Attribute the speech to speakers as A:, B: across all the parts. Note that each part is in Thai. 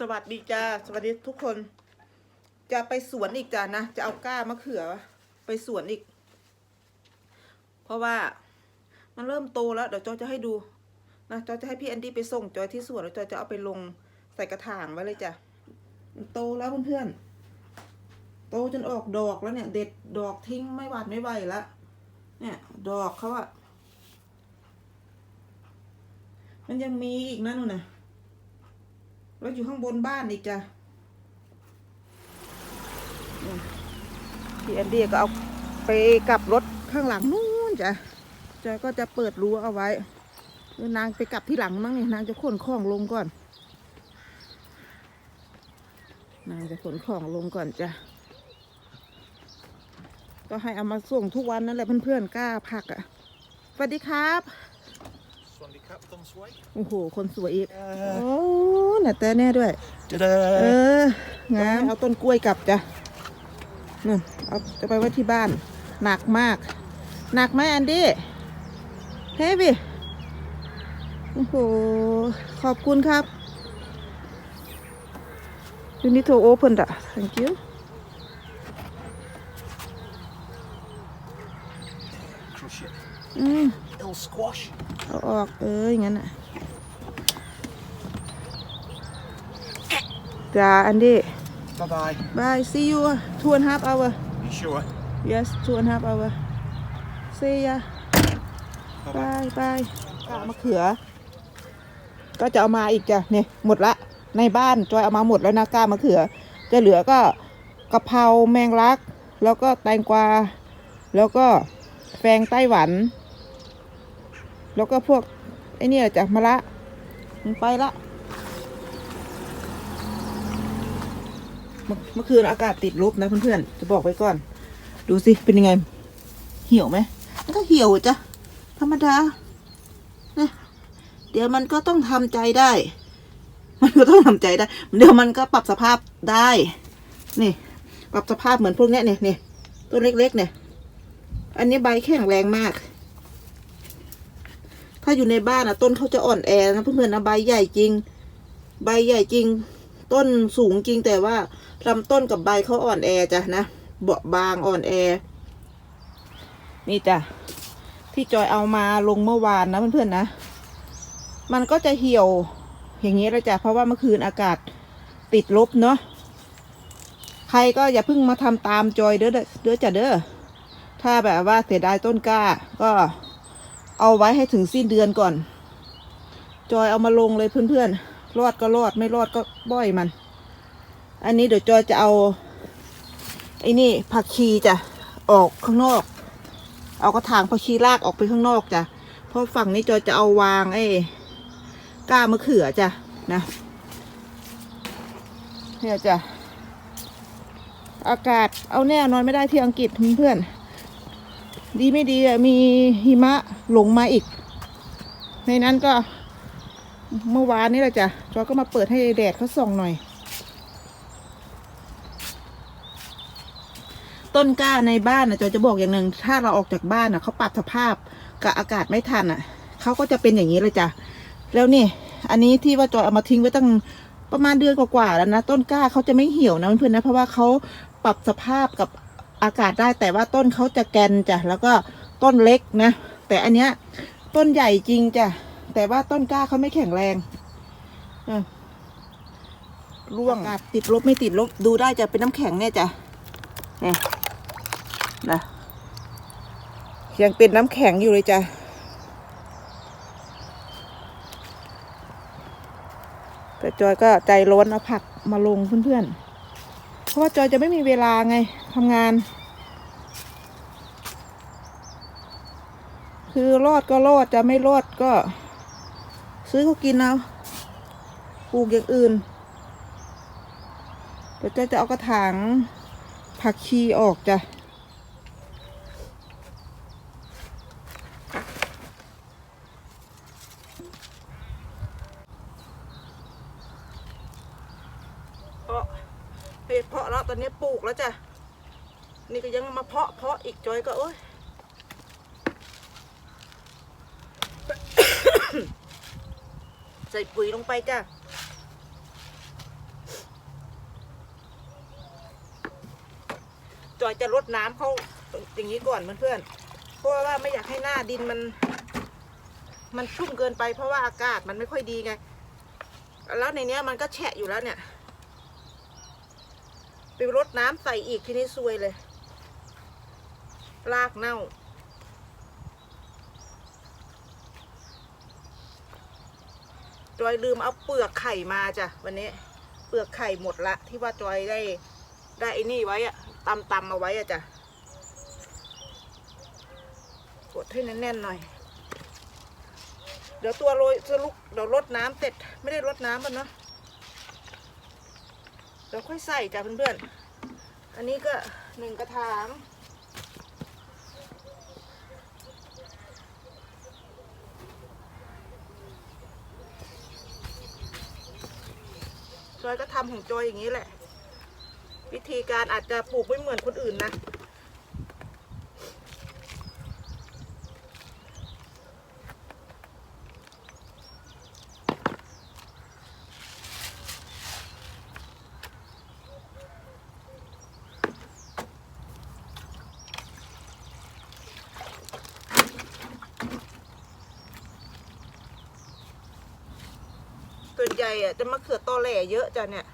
A: สวัสดีจ้าสวัสดีทุกคน จะไปสวนอีกจ้านะ จะเอาก้ามะเขือ ไปสวนอีก เพราะว่ามันเริ่มโตแล้วเดี๋ยวจอยจะให้ดูนะจอยจะให้พี่แอนดี้ไปส่งจอยที่สวนแล้วจอยจะเอาไปลงใส่กระถางไว้เลยจ้ะโตแล้วเพื่อนๆโตจนออกดอกแล้วเนี่ย เด็ดดอกทิ้งไม่หวาดไม่ไหวละเนี่ย ดอกเขาอะมันยังมีอีกนะนู่นน่ะ แล้วอยู่ข้างบนบ้านอีกจ้ะพี่แอนดี้ก็เอาไปกลับรถข้างหลังนู้นจ้ะจอยก็จะเปิดรั้วเอาไว้เดี๋ยวนางไปกลับที่หลังมั้งเนี่ยนางจะขนของลงก่อน นางจะขนของลงก่อนจ้ะก็ให้เอามาส่งทุกวันนั่นแหละเพื่อนๆกล้าผักอะ่ะสวัสดีครับ
B: ครับต้นสวย
A: โอ้โห คนสวยอีก โอ้หน่ะแต่แน่ด้วย
B: จะได้
A: เอองามเอาต้นกล้วยกลับจ้ะนี่นเอาจะไปไว้ที่บ้าน หนักมาก หนักไหมแอนดี้ เฮ้ยโอ้โห ขอบคุณครับ You need to open that. Thank you.
B: ครูเชีย
A: อืม
B: เอลสควอช
A: เอาออกเอออย่างนั้นอะจ้าอันดี้
B: บ๊ายบาย
A: bye see you two and a half hour
B: you sure
A: yes two and a half hour see ya bye bye กามะเขือ ก็จะเอามาอีกจ้ะเนี่ยหมดละ ในบ้านจอยเอามาหมดแล้วนะก้ามะเขือ จะเหลือก็กะเพราแมงลัก แล้วก็แตงกวา แล้วก็แฟงไต้หวัน แล้วก็พวกไอ้นี่จ้ะมะละมันไปละเมื่อคืนอากาศติดลบนะเพื่อนๆ จะบอกไว้ก่อน ดูสิ เป็นยังไง เหี่ยวไหมมันก็เหี่ยวจ้ะ ธรรมดานะเดี๋ยวมันก็ต้องทำใจได้ มันก็ต้องทำใจได้ เดี๋ยวมันก็ปรับสภาพได้ นี่ ปรับสภาพเหมือนพวกนี้เนี่ยเนี่ยต้นเล็ก ๆ เนี่ย อันนี้ใบแข็งแรงมาก ถ้าอยู่ในบ้านอะต้นเขาจะอ่อนแอนะเพื่อนๆนะใบใหญ่จริง ใบใหญ่จริง ต้นสูงจริงแต่ว่าลำต้นกับใบเขาอ่อนแอจ้ะนะเบาบางอ่อนแอ นี่จ้ะที่จอยเอามาลงเมื่อวานนะเพื่อนๆนะ มันก็จะเหี่ยวอย่างนี้แล้วจ้ะเพราะว่าเมื่อคืนอากาศติดลบเนาะใครก็อย่าเพิ่งมาทำตามจอยเด้อเด้อเด้อจ้ะเด้อถ้าแบบว่าเสียดายต้นกล้าก็ เอาไว้ให้ถึงสิ้นเดือนก่อน จอยเอามาลงเลยเพื่อนๆ รอดก็รอดไม่รอดก็บ่อยมัน อันนี้เดี๋ยวจอยจะเอาไอ้นี่ผักชีจ้ะออกข้างนอก เอากระถางผักชีรากออกไปข้างนอกจ้ะ เพราะฝั่งนี้จอยจะเอาวางไอ้ก้ามะเขือจ้ะนะเนี่ยจ้ะอากาศเอาแน่นอนไม่ได้ที่อังกฤษเพื่อนๆ ดีไม่ดีอะมีหิมะหลงมาอีก ในนั้นก็เมื่อวานนี้แหละจ้ะจอยก็มาเปิดให้แดดเขาส่องหน่อย ต้นกล้าในบ้านนะจอยจะบอกอย่างหนึ่งถ้าเราออกจากบ้านอะเขาปรับสภาพกับอากาศไม่ทันอะเขาก็จะเป็นอย่างนี้เลยจ้ะแล้วนี่ อันนี้ที่ว่าจอยเอามาทิ้งไว้ตั้งประมาณเดือนกว่าๆแล้วนะต้นกล้าเขาจะไม่เหี่ยวนะเพื่อนๆนะเพราะว่าเขาปรับสภาพกับ อากาศได้แต่ว่าต้นเขาจะแกนจ้ะแล้วก็ต้นเล็กนะ แต่อันเนี้ยต้นใหญ่จริงจ้ะแต่ว่าต้นกล้าเขาไม่แข็งแรงร่วงอากาศติดลบไม่ติดลบดูได้จะเป็นน้ำแข็งเนี่ยจ้ะเนี่ยนะยังเป็นน้ำแข็งอยู่เลยจ้ะแต่จอยก็ใจร้อนเอาผักมาลงเพื่อนๆเพราะว่าจอยจะไม่มีเวลาไง ทำงาน คือรอดก็รอดจะไม่รอดก็ ซื้อเขากินเอาปลูกอย่างอื่นเดี๋ยวจอยจะเอากระถางผักชีออกจ้ะเพาะเห็ดเพาะแล้วตอนนี้ปลูกแล้วจ้ะ นี่ก็ยังมาเพาะเพาะอีกจอยก็โอ้ยใส่ปุ๋ยลงไปจ้ะจอยจะลดน้ำเขาอย่างนี้ก่อนเพื่อนๆเพราะว่าไม่อยากให้หน้าดินมัน มันชุ่มเกินไปเพราะว่าอากาศมันไม่ค่อยดีไง แล้วในเนี้ยมันก็แฉะอยู่แล้วเนี่ยไปรดน้ำใส่อีกทีนี้ซวยเลย รากเน่า จอยลืมเอาเปลือกไข่มาจ้ะวันนี้ เปลือกไข่หมดละ ที่ว่าจอยได้ได้ไอ้นี่ไว้อะตำตำเอาไว้อะจ้ะกดให้แน่นๆหน่อย เดี๋ยวตัวโรยสลุกเดี๋ยวรดน้ำเสร็จไม่ได้รดน้ำมันเนาะเดี๋ยวค่อยใส่จ้ะเพื่อนๆอันนี้ก็หนึ่งกระถาง จอยก็ทำของจอยอย่างนี้แหละ วิธีการอาจจะปลูกไม่เหมือนคนอื่นนะ ส่วนใหญ่อะจะมะเขือตอแหล่เยอะจ้ะเนี่ย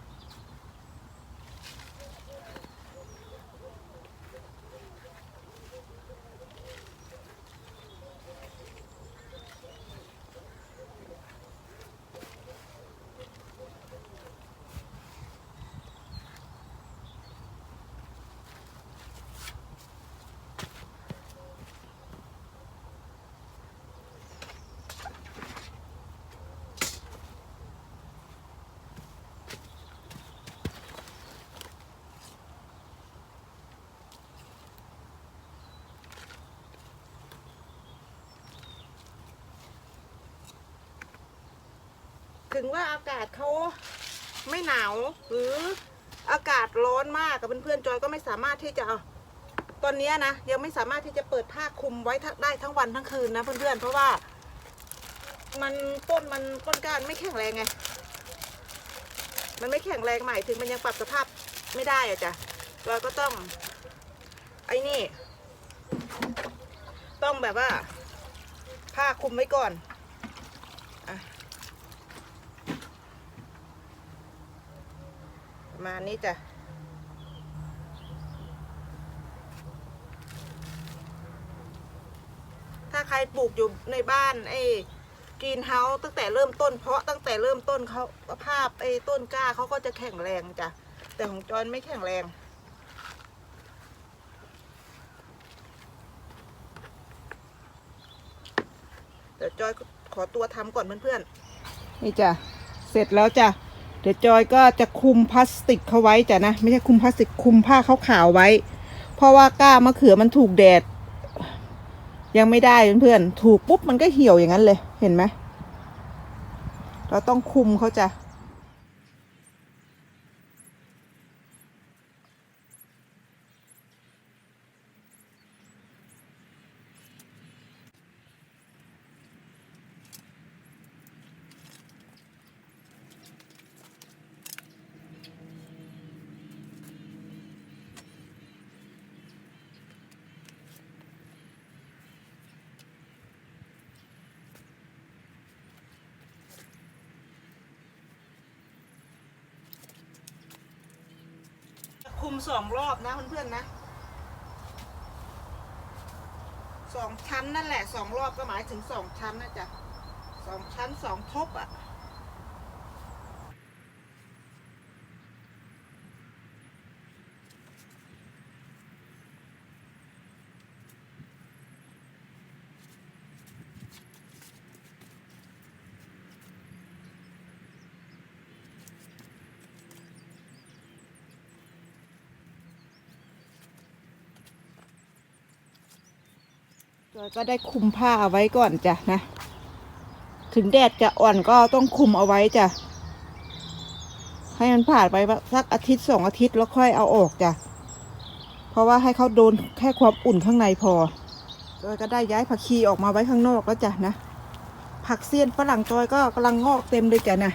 A: ถึงว่าอากาศเขาไม่หนาวหรืออากาศร้อนมากกับเพื่อนๆจอยก็ไม่สามารถที่จะเอาตอนนี้นะยังไม่สามารถที่จะเปิดผ้าคลุมไว้ได้ทั้งวันทั้งคืนนะเพื่อนๆเพราะว่า มันต้นมันต้นก้านไม่แข็งแรงไง มันไม่แข็งแรงใหมายถึงมันยังปรับสภาพไม่ได้อะจ้ะจอยก็ต้อง ไอ้นี่ ต้องแบบว่าผ้าคลุมไว้ก่อน ประมาณนี้จ้ะถ้าใครปลูกอยู่ในบ้านไอ้กรีนเฮาส์ตั้งแต่เริ่มต้น เพาะตั้งแต่เริ่มต้นเขาภาพไอ้ต้นกล้าเขาก็จะแข็งแรงจ้ะแต่ของจอนไม่แข็งแรงเดี๋ยวจอยขอตัวทำก่อนเพื่อนๆนี่จ้ะเสร็จแล้วจ้ะ เดี๋ยวจอยก็จะคุมพลาสติกเขาไว้จ้ะนะ ไม่ใช่คุมพลาสติกคุมผ้าขาวๆไว้ เพราะว่าก้ามะเขือมันถูกแดด ยังไม่ได้เพื่อนๆถูกปุ๊บมันก็เหี่ยวอย่างนั้นเลยเห็นไหมเราต้องคุมเขาจ้ะ คุมสองรอบนะเพื่อนๆนะสองชั้นนั่นแหละสองรอบก็หมายถึงสองชั้นนะจ๊ะสองชั้นสองทบอะ จอยก็ได้คุมผ้าเอาไว้ก่อนจ้ะนะ ถึงแดดจะอ่อนก็ต้องคุมเอาไว้จ้ะ ให้มันผ่านไปสักอาทิตย์สองอาทิตย์แล้วค่อยเอาออกจ้ะ เพราะว่าให้เขาโดนแค่ความอุ่นข้างในพอจอยก็ได้ย้ายผักชีออกมาไว้ข้างนอกแล้วจ้ะนะ ผักเสี้ยนฝรั่งจอยก็กำลังงอกเต็มเลยจ้ะนะ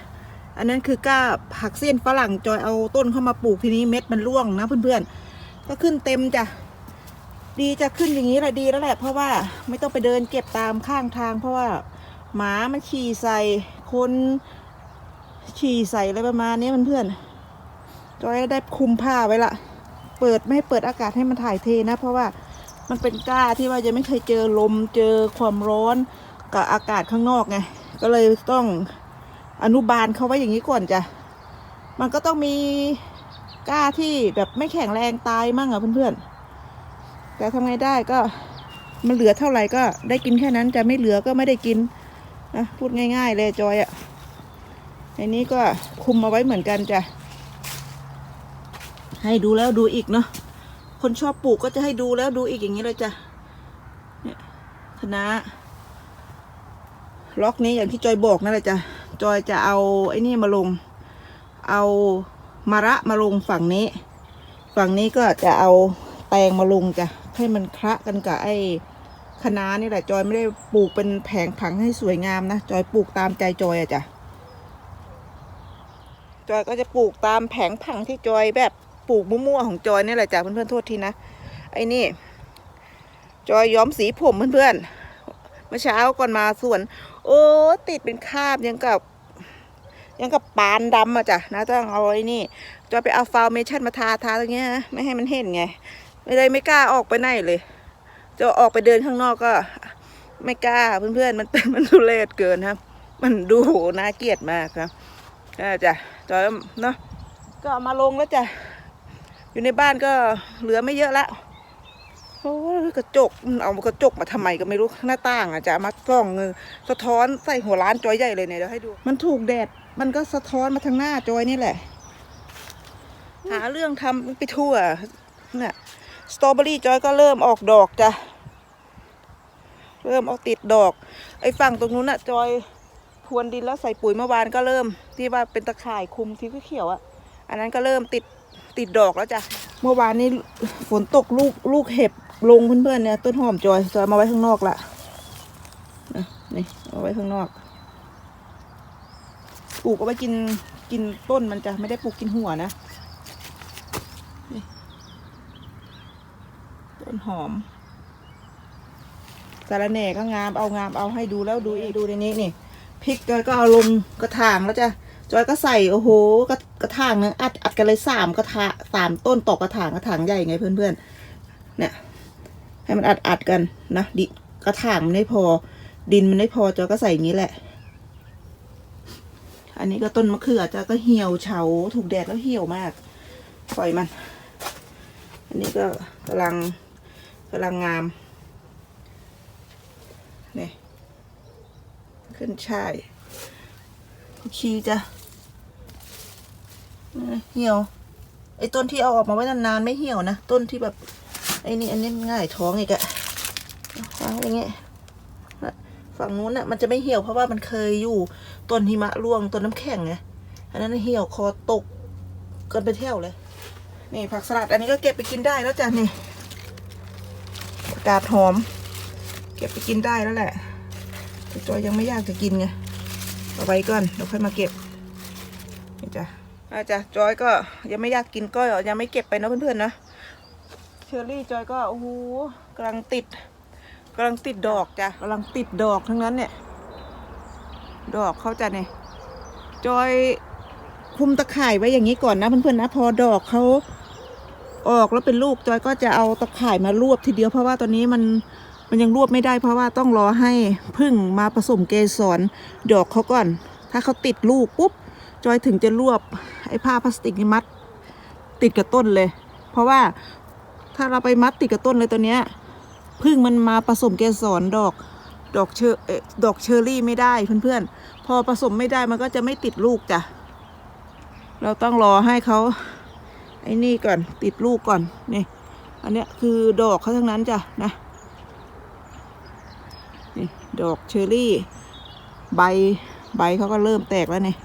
A: อันนั้นคือก้าผักเสี้ยนฝรั่งจอยเอาต้นเข้ามาปลูกทีนี้เม็ดมันร่วงนะเพื่อนๆ ก็ขึ้นเต็มจ้ะ ดีจะขึ้นอย่างนี้แหละดีแล้วแหละเพราะว่าไม่ต้องไปเดินเก็บตามข้างทาง เพราะว่าหมามันฉี่ใส่คนฉี่ใส่อะไรประมาณนี้มันเพื่อนจอยได้คุมผ้าไว้ละเปิดไม่ให้เปิดอากาศให้มันถ่ายเทนะ เพราะว่ามันเป็นกล้าที่ว่าจะไม่เคยเจอลมเจอความร้อนกับอากาศข้างนอกไงก็เลยต้องอนุบาลเขาไว้อย่างนี้ก่อนจ้ะมันก็ต้องมีกล้าที่แบบไม่แข็งแรงตายมั่งอะเพื่อนๆ แต่ทำไงได้ก็มันเหลือเท่าไหร่ก็ได้กินแค่นั้นจะไม่เหลือก็ไม่ได้กินนะพูดง่าย ๆ เลยจอยอะ่ะอันนี้ก็คุมเอาไว้เหมือนกันจ้ะให้ดูแล้วดูอีกเนาะคนชอบปลูกก็จะให้ดูแล้วดูอีกอย่างนี้เลยจ้ะเนี่ยคณะล็อกนี้อย่างที่จอยบอกนั่นแหละจ้ะจอยจะเอาไอ้นี่มาลง เอามะระมาลงฝั่งนี้ ฝั่งนี้ก็จะเอาแตงมาลงจ้ะ ให้มันคละกันกับไอ้คะน้านี่แหละจอยไม่ได้ปลูกเป็นแผงผังให้สวยงามนะจอยปลูกตามใจจอยอะจ้ะจอยก็จะปลูกตามแผงผังที่จอยแบบปลูกมั่วๆของจอยนี่แหละจ้ะเพื่อนๆโทษทีนะไอ้นี่ จอยย้อมสีผมเพื่อนๆเมื่อเช้าก่อนมาสวน โอ้ติดเป็นคราบยังกับยังกับปานดำอะจ้ะนะต้องเอาไอ้นี่จอยไปเอาฟาวเมชั่นมาทาทาตรงเงี้ยนะไม่ให้มันเห็นไง ไม่เลยไม่กล้าออกไปไหนเลย จะออกไปเดินข้างนอกก็ ไม่กล้าเพื่อนๆมันมันทุเรศเกินครับ มันดูโหน่าเกลียดมากครับจ้ะจอยเนาะก็มาลงแล้วจ้ะอยู่ในบ้านก็เหลือไม่เยอะละโอ้กระจกมันเอากระจกมาทำไมก็ไม่รู้หน้าต่างอะจะมาส่องเงยสะท้อนใส่หัวร้านจอยใหญ่เลยเนี่ยเดี๋ยวให้ดู มันถูกแดดมันก็สะท้อนมาทางหน้าจอยนี่แหละ หาเรื่องทำไปทั่วเนี่ย สตรอเบอรี่จอยก็เริ่มออกดอกจ้ะ เริ่มออกติดดอก ไอ้ฝั่งตรงนู้นน่ะจอยพรวนดินแล้วใส่ปุ๋ยเมื่อวานก็เริ่ม ที่ว่าเป็นตะข่ายคุมที่เขียวอะอันนั้นก็เริ่มติดติดดอกแล้วจ้ะ เมื่อวานนี้ฝนตกลูกลูกเห็บลงเพื่อนๆเนี่ยต้นหอมจอยจอยมาไว้ข้างนอกละนะนี่เอาไว้ข้างนอกปลูกเอาไว้กินกินต้นมันจะไม่ได้ปลูกกินหัวนะ ต้นหอมสารแหน่ก็งามเอางามเอาให้ดูแล้วดูอีกดูในนี้นี่พริกจอยก็เอาลงกระถางแล้วจ้ะจอยก็ใส่โอ้โหกระกระถางนึงอัดอัดกันเลยสามกระถางสามต้นต่อกระถางกระถางใหญ่ไงเพื่อนๆเนี่ยให้มันอัดอัดกันนะดิกระถางมันไม่พอ ดินมันไม่พอจอยก็ใส่อย่างนี้แหละ อันนี้ก็ต้นมะเขือจะก็เหี่ยวเฉาถูกแดดแล้วเหี่ยวมากปล่อยมัน อันนี้ก็กำลัง กำลังงามนี่ขึ้นช่ายชีจะเหี่ยว ไอ้ต้นที่เอาออกมาไว้นานๆไม่เหี่ยวนะ ต้นที่แบบ ไอ้นี่อันนี้ง่ายท้องอีกอะวางไว้อย่างเงี้ยฝั่งนู้นน่ะมันจะไม่เหี่ยวเพราะว่ามันเคยอยู่ต้นหิมะร่วงต้นน้ำแข็งไงอันนั้นเหี่ยวคอตกเกันไปเที่ยวเลย นี่ผักสลัดอันนี้ก็เก็บไปกินได้แล้วจ้ะนี่ กาดหอม เก็บไปกินได้แล้วแหละแต่จอยยังไม่อยากจะกินไงเอาไว้ก่อนเดี๋ยวค่อยมาเก็บนี่จ้ะอาจ้ะจอยก็ยังไม่อยากกินก็ยังไม่เก็บไปเนะเพื่อนๆนะเชอรี่จอยก็โอ้โหกำลังติดกำลังติดดอกจ้ะกำลังติดดอกทั้งนั้นเนี่ย ดอกเขาจะเนี่ยจอยคุมตะข่ายไว้อย่างนี้ก่อนนะเพื่อนๆนะพอดอกเขา ออกแล้วเป็นลูกจอยก็จะเอาตะข่ายมารวบทีเดียวเพราะว่าตอนนี้มันมันยังรวบไม่ได้เพราะว่าต้องรอให้พึ่งมาผสมเกสรดอกเขาก่อน ถ้าเขาติดลูกปุ๊บจอยถึงจะรวบไอ้ผ้าพลาสติกมัดติดกับต้นเลย เพราะว่าถ้าเราไปมัดติดกับต้นเลยตัวเนี้ยพึ่งมันมาผสมเกสรดอกดอกเชอดอกเชอรี่ไม่ได้เพื่อนๆพอผสมไม่ได้มันก็จะไม่ติดลูกจ้ะเราต้องรอให้เขา อ้นี่ก่อนติดลูกก่อนนี่อันเนี้ยคือดอกเขาทั้งนั้นจ้ะนะนี่ดอกเชอรี่ ใบใบเขาก็เริ่มแตกแล้วนี่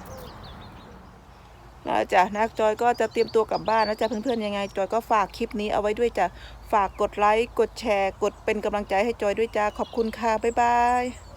A: แล้วจ้ะนักจอยก็จะเตรียมตัวกลับบ้านแล้วจ้ะเพื่อนๆยังไง จอยก็ฝากคลิปนี้เอาไว้ด้วยจ้ะฝากกดไลค์กดแชร์ กดเป็นกำลังใจให้จอยด้วยจ้าขอบคุณค่ะบ๊ายบาย